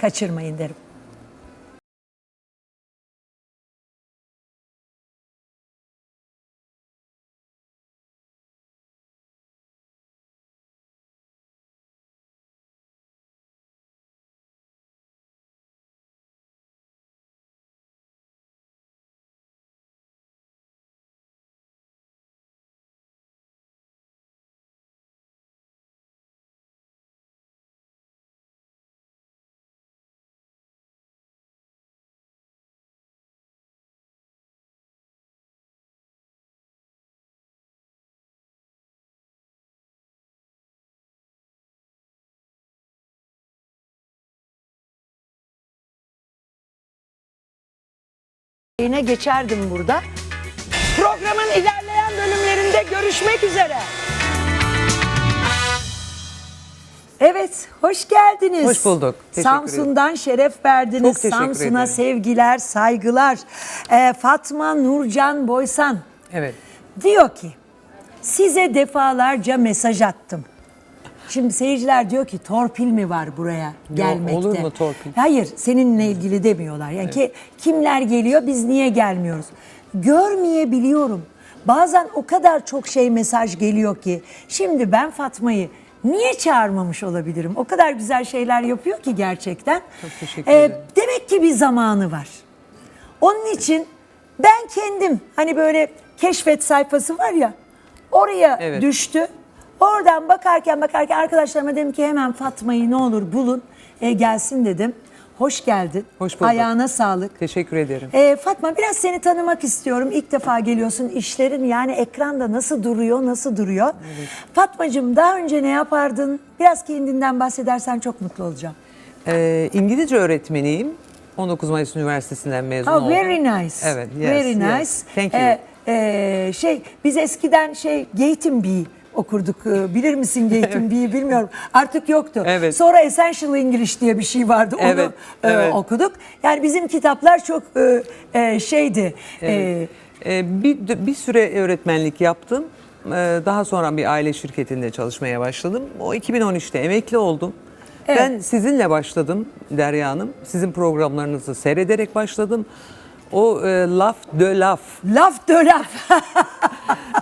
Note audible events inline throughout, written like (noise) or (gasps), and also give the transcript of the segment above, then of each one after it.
kaçırmayın derim. Yine geçerdim burada. Programın ilerleyen bölümlerinde görüşmek üzere. Evet, hoş geldiniz. Hoş bulduk. Teşekkür Samsun'dan şeref verdiniz. Çok Samsun'a ederim. sevgiler, saygılar. Ee, Fatma Nurcan Boysan Evet. diyor ki, size defalarca mesaj attım. Şimdi seyirciler diyor ki torpil mi var buraya gelmekte? olur mu torpil? Hayır, seninle ilgili demiyorlar. Yani ki kimler geliyor, biz niye gelmiyoruz? Görmeyebiliyorum. Bazen o kadar çok şey mesaj geliyor ki şimdi ben Fatma'yı niye çağırmamış olabilirim? O kadar güzel şeyler yapıyor ki gerçekten. Çok teşekkür Ee, ederim. demek ki bir zamanı var. Onun için ben kendim hani böyle keşfet sayfası var ya oraya Evet. düştü. Oradan bakarken bakarken arkadaşlarıma dedim ki hemen Fatma'yı ne olur bulun e, gelsin dedim. Hoş geldin. Hoş bulduk. Ayağına sağlık. Teşekkür ederim. E, Fatma biraz seni tanımak istiyorum. İlk defa geliyorsun. İşlerin yani ekranda nasıl duruyor, nasıl duruyor? Fatmacığım daha önce ne yapardın? Biraz kendinden bahsedersen çok mutlu olacağım. Ee, İngilizce öğretmeniyim. 19 Mayıs Üniversitesi'nden mezun Oh, oldum. very nice. Evet. Yes, very nice. yes. Thank you. Ee, e, şey biz eskiden şey Gaten Bee okurduk. Ee, Bilir misin (laughs) Gaten Bee'yi bilmiyorum. Artık yoktu. Evet. Sonra Essential English diye bir şey vardı. Onu Evet, e, evet. okuduk. Yani bizim kitaplar çok e, e, şeydi. e, Ee, bir, bir süre öğretmenlik yaptım. Daha sonra bir aile şirketinde çalışmaya başladım. O 2013'te emekli oldum. Evet. Ben sizinle başladım Derya Hanım. Sizin programlarınızı seyrederek başladım. O e, laf de laf. Laf de laf.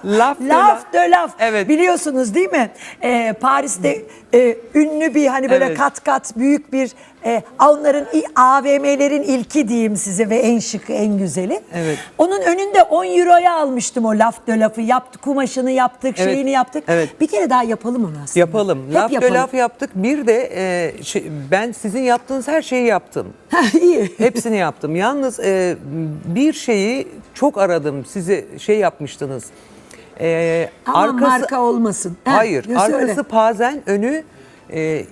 Laf de laf de laf. Evet. Biliyorsunuz değil mi? Ee, Paris'te e, ünlü bir hani böyle Evet. kat kat büyük bir e, onların AVM'lerin ilki diyeyim size ve en şıkı en güzeli. Evet. Onun önünde 10 euroya almıştım o laf de lafı. Yaptık kumaşını yaptık, Evet. şeyini yaptık. Evet. Bir kere daha yapalım onu aslında. Yapalım. Hep laf yapalım. laf yaptık. Bir de e, şey, ben sizin yaptığınız her şeyi yaptım. (laughs) İyi. Hepsini yaptım. Yalnız e, bir şeyi çok aradım. Sizi şey yapmıştınız. E, Ama marka olmasın. Hayır. söyle. Arkası pazen, önü e, e,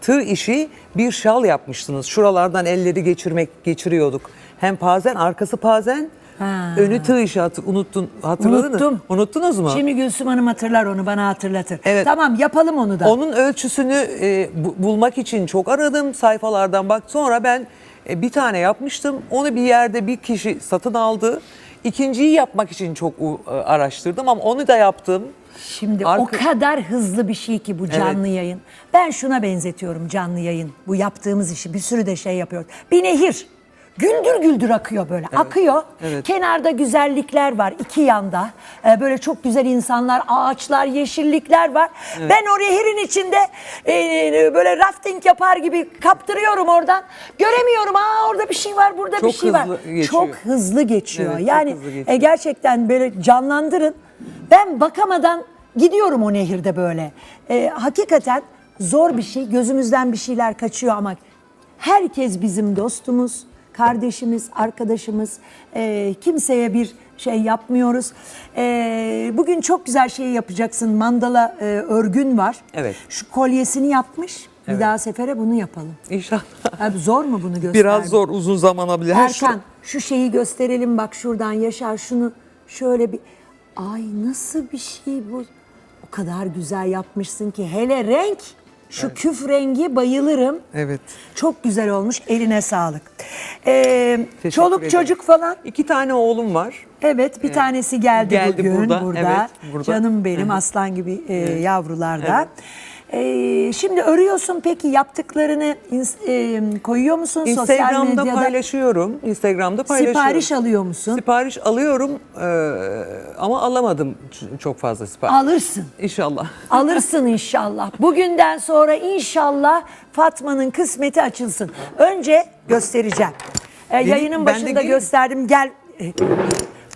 tığ işi bir şal yapmıştınız. Şuralardan elleri geçirmek geçiriyorduk. Hem pazen, arkası pazen, Ha. önü tığ işi. Hatır, unuttun, hatırladın Unuttum. mı? Unuttunuz mu? Şimdi Gülsüm Hanım hatırlar onu bana hatırlatır. Evet. Tamam yapalım onu da. Onun ölçüsünü e, bu- bulmak için çok aradım sayfalardan bak. Sonra ben e, bir tane yapmıştım. Onu bir yerde bir kişi satın aldı. İkinciyi yapmak için çok u- e, araştırdım ama onu da yaptım. Şimdi Arka- o kadar hızlı bir şey ki bu canlı yayın. Ben şuna benzetiyorum canlı yayın. Bu yaptığımız işi bir sürü de şey yapıyoruz. Bir nehir. Güldür güldür akıyor böyle. Akıyor. evet. Kenarda güzellikler var iki yanda. Ee, böyle çok güzel insanlar, ağaçlar, yeşillikler var. Ben o nehirin içinde e, böyle rafting yapar gibi kaptırıyorum oradan. Göremiyorum. Aa orada bir şey var, burada bir Çok şey var. hızlı geçiyor. Çok hızlı geçiyor. Evet, çok yani hızlı geçiyor. e, gerçekten böyle canlandırın. Ben bakamadan gidiyorum o nehirde böyle. E, hakikaten zor bir şey. Gözümüzden bir şeyler kaçıyor ama herkes bizim dostumuz, kardeşimiz, arkadaşımız. E, kimseye bir şey yapmıyoruz. E, bugün çok güzel şey yapacaksın. Mandala e, örgün var. Evet. Şu kolyesini yapmış. Bir daha sefere bunu yapalım. İnşallah. Abi zor mu bunu göstermek? Biraz zor uzun zaman alabilir. Her Erkan şey- şu şeyi gösterelim bak şuradan Yaşar şunu şöyle bir ay nasıl bir şey bu o kadar güzel yapmışsın ki hele renk şu küf rengi bayılırım. Evet. Çok güzel olmuş eline sağlık. Ee, Teşekkür çoluk ederim. çocuk falan İki tane oğlum var. evet bir tanesi geldi, geldi bugün burada, burada. evet, burada. Canım benim Hı hı. aslan gibi e, yavrularda. Ee, şimdi örüyorsun peki yaptıklarını e, koyuyor musun sosyal Instagram'da medyada? paylaşıyorum. Instagram'da paylaşıyorum. Sipariş alıyor musun? Sipariş alıyorum e, ama alamadım ç- çok fazla sipariş. Alırsın. İnşallah. (laughs) Alırsın inşallah. Bugünden sonra inşallah Fatma'nın kısmeti açılsın. Önce göstereceğim. Ee, yayının ben de başında geleyim. gösterdim. Gel.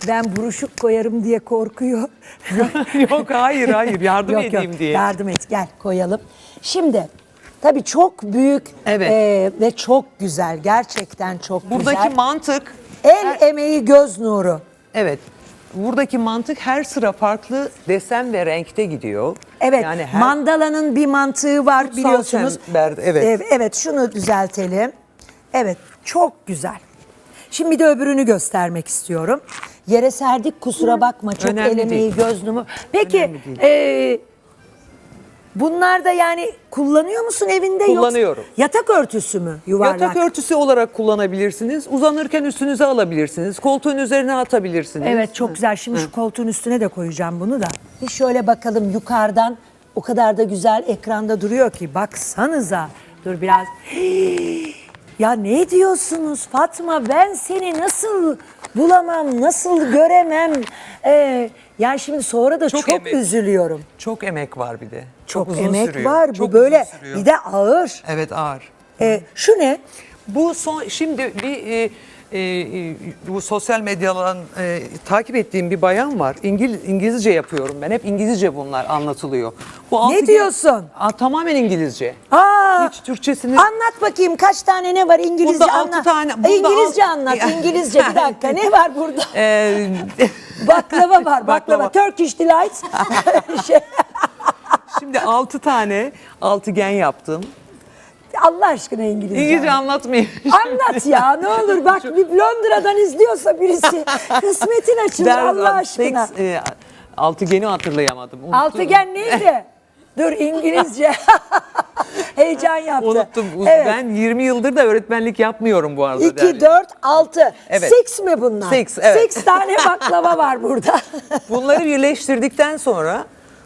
Ben buruşuk koyarım diye korkuyor. (laughs) yok hayır hayır yardım Yok, edeyim yok. diye. Yardım et gel koyalım. Şimdi tabii çok büyük Evet. e, ve çok güzel. Gerçekten çok Buradaki güzel. mantık El emeği göz nuru. evet. Buradaki mantık her sıra farklı desen ve renkte gidiyor. Evet, Yani her mandalanın bir mantığı var Kutsal biliyorsunuz. çember, evet. Ev- Evet, şunu düzeltelim. Evet, çok güzel. Şimdi de öbürünü göstermek istiyorum. Yere serdik kusura bakma çok Önemli el emeği değil. göz numu. Peki e, bunlar da yani kullanıyor musun evinde Kullanıyorum. yoksa yatak örtüsü mü yuvarlak? Yatak örtüsü olarak kullanabilirsiniz. Uzanırken üstünüze alabilirsiniz. Koltuğun üzerine atabilirsiniz. Evet çok güzel. Şimdi şu koltuğun üstüne de koyacağım bunu da. Bir şöyle bakalım yukarıdan o kadar da güzel ekranda duruyor ki baksanıza. Dur biraz. (gasps) Ya ne diyorsunuz Fatma ben seni nasıl bulamam, nasıl göremem. Ee, yani şimdi sonra da çok, Çok emek. üzülüyorum. Çok emek var bir de. Çok, uzun emek sürüyor. var. Çok Bu böyle uzun sürüyor. bir de ağır. Evet ağır. Ee, şu ne? Bu son şimdi bir e, e, e, bu sosyal medyadan e, takip ettiğim bir bayan var. İngil, İngilizce yapıyorum ben. Hep İngilizce bunlar anlatılıyor. Bu altı- diyorsun? Aa, tamamen İngilizce. Aa, Hiç Türkçesini Anlat bakayım kaç tane ne var İngilizce Bunda altı anlat. tane- bunda İngilizce alt- anlat İngilizce bir dakika ne var burada? (laughs) e, (laughs) Baklava var baklava. Baklava. Turkish Delight. (laughs) şey, şimdi altı tane altıgen yaptım. Allah aşkına İngilizce. İngilizce anlat. anlatmayayım. Anlat ya ne olur bak bir Londra'dan izliyorsa birisi (laughs) kısmetin açılır Der- Allah aşkına. e, altıgeni hatırlayamadım. Unuttum. Altıgen neydi? Dur İngilizce. (laughs) Heyecan yaptı. Unuttum. Evet. Ben 20 yıldır da öğretmenlik yapmıyorum bu arada. 2, derdi. 4, 6. Evet. Six mi bunlar? Six, evet. Six tane (laughs) baklava var burada. Bunları birleştirdikten sonra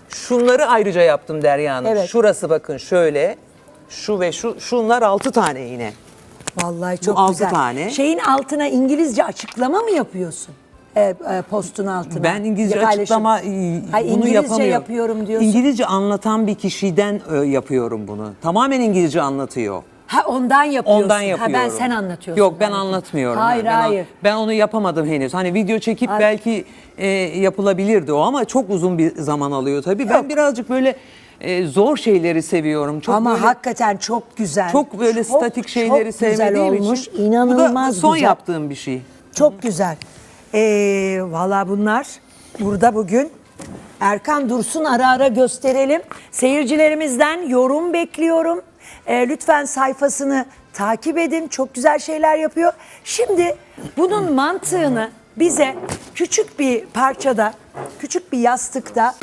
şunları ayrıca yaptım Derya Hanım. Evet. Şurası bakın şöyle. Şu ve şu şunlar 6 tane yine. Vallahi çok altı güzel. tane. Şeyin altına İngilizce açıklama mı yapıyorsun? E, e, postun altına. Ben İngilizce Paylaşım. açıklama e, Hayır, bunu İngilizce yapamıyorum. yapıyorum diyorsun. İngilizce anlatan bir kişiden e, yapıyorum bunu. Tamamen İngilizce anlatıyor. Ha ondan yapıyorsun. Ondan yapıyorum. Ha ben sen anlatıyorsun. Yok ben belki. anlatmıyorum. Hayır ben, hayır. Ben onu yapamadım henüz. Hani video çekip Hayır. belki e, yapılabilirdi o ama çok uzun bir zaman alıyor tabii. Ben birazcık böyle e, zor şeyleri seviyorum. Çok Ama böyle, hakikaten çok güzel. çok böyle Çok, statik şeyleri çok güzel sevmediğim olmuş. için. İnanılmaz Bu da son güzel. yaptığım bir şey. Çok güzel. Ee, Valla bunlar burada bugün Erkan Dursun ara ara gösterelim. Seyircilerimizden yorum bekliyorum. Ee, lütfen sayfasını takip edin. Çok güzel şeyler yapıyor. Şimdi bunun mantığını bize küçük bir parçada, küçük bir yastıkta